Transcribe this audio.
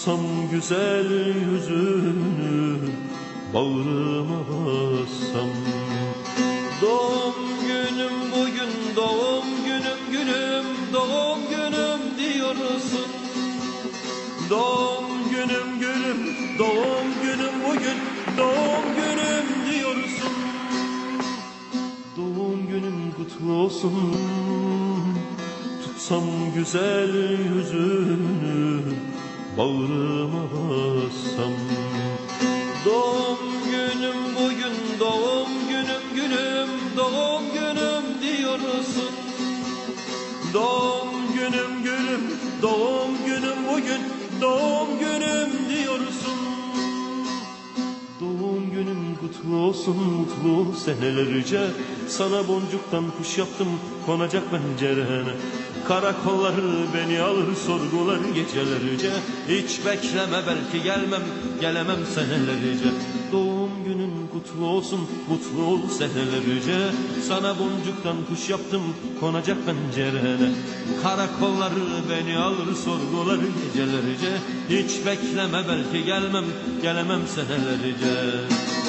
Tutsam güzel yüzünü Bağrıma bassam. Doğum günüm bugün Doğum günüm günüm Doğum günüm diyorsun. Doğum günüm günüm Doğum günüm bugün Doğum günüm diyorsun. Doğum günün kutlu olsun. Tutsam güzel yüzünü Bağrıma bassam. Doğum günüm bugün Doğum günüm günüm Doğum günüm diyorsun. Doğum günüm günüm Doğum günüm bugün Doğum günüm diyorsun kutlu olsun mutlu senelerce. Sana boncuktan kuş yaptım konacak pencerene. Karakolları beni alır sorgular gecelerce. Hiç bekleme belki gelmem gelemem senelerce. Doğum günün kutlu olsun mutlu ol senelerce. Sana boncuktan kuş yaptım konacak pencerene. Karakolları beni alır sorgular gecelerce. Hiç bekleme belki gelmem gelemem senelerce